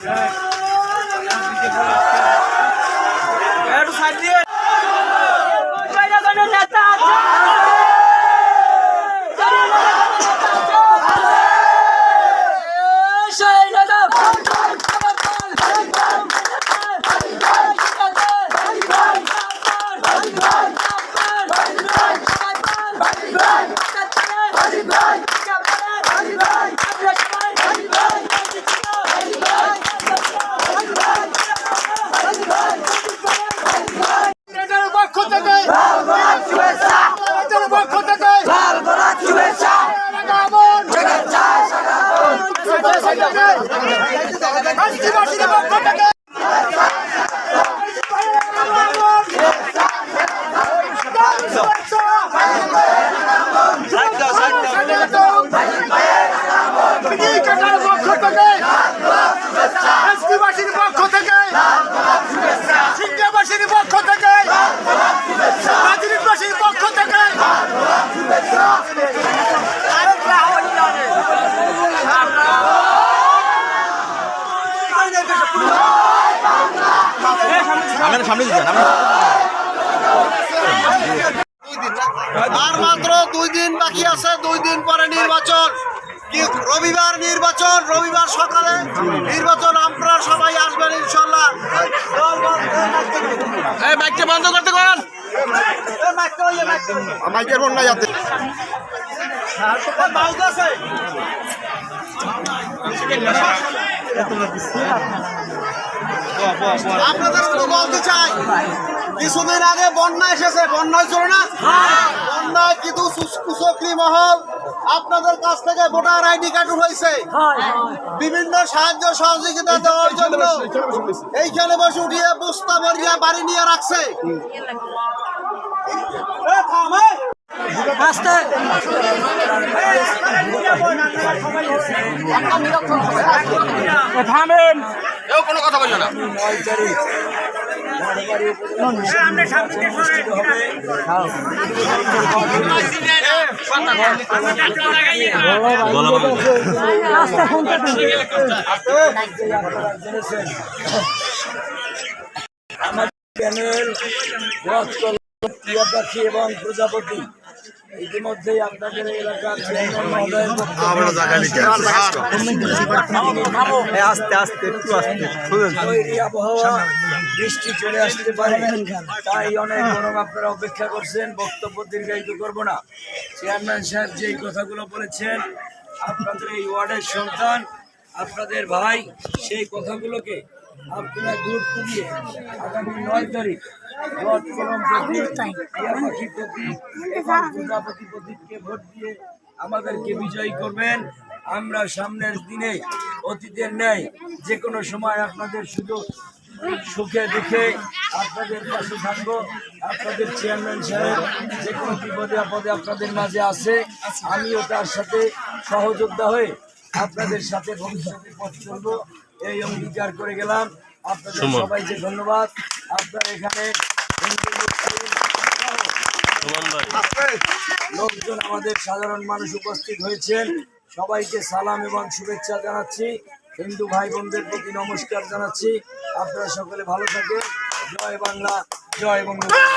একটু look at সামনে সামনে দিচ্ছেন আর মাত্র দুই দিন বাকি আছে দুই দিন পরে নির্বাচন। রবিবার নির্বাচন রবিবার সকালে নির্বাচন আপনারা সবাই আসবেন ইনশাল্লাহ। মাইকটা বন্ধ করতে করেন। মাইকের ফোন নাই যাতে আপনাদের তো বলতে চাই? কিছুদিন আগে বন্যা এসেছে বন্যা হয়েছিল না? বন্যায় কিন্তু মহল। আপনাদের কাছ থেকে ভোটার আইডি কার্ড হয়েছে বিভিন্ন সাহায্য সহযোগিতা দেওয়ার জন্য এইখানে বসে উঠিয়ে বস্তা ভরিয়া বাড়ি নিয়ে রাখছে। থামেন কেউ কোনো কথা বলছো না। প্যানেল টিয়া পাখি এবং প্রজাপতি। ইতিমধ্যেই আপনাদের এলাকার আস্তে আস্তে একটু আস্তে তৈরি আবহাওয়া বৃষ্টি চলে আসতে পারে তাই অনেক গরম আপনারা অপেক্ষা করছেন। বক্তব্য দীর্ঘায়িত করব না। চেয়ারম্যান সাহেব যে কথাগুলো বলেছেন আপনাদের এই ওয়ার্ডের সন্তান আপনাদের ভাই সেই কথাগুলোকে আপনারা গুরুত্ব দিয়ে আগামী নয় তারিখ কলম প্রজাপতি প্রতীককে ভোট দিয়ে আমাদেরকে বিজয়ী করবেন আমরা সামনের দিনে অতীতের ন্যায় যে কোনো সময় আপনাদের সুযোগ সুখে দেখে আপনাদের পাশে থাকব। আপনাদের চেয়ারম্যান সাহেব যে কোনো বিপদে আপদে আপনাদের মাঝে আছে আমিও তার সাথে সহযোদ্ধা হয়ে আপনাদের সাথে ভবিষ্যতে পথ চলবো। এই অঙ্গীকার করে গেলাম। আপনাদের সবাইকে ধন্যবাদ। আপনার এখানে লোকজন আমাদের সাধারণ মানুষ উপস্থিত হয়েছেন সবাইকে সালাম এবং শুভেচ্ছা জানাচ্ছি হিন্দু ভাই বোনদের প্রতি নমস্কার জানাচ্ছি আপনারা সকলে ভালো থাকেন জয় বাংলা জয় বঙ্গবন্ধু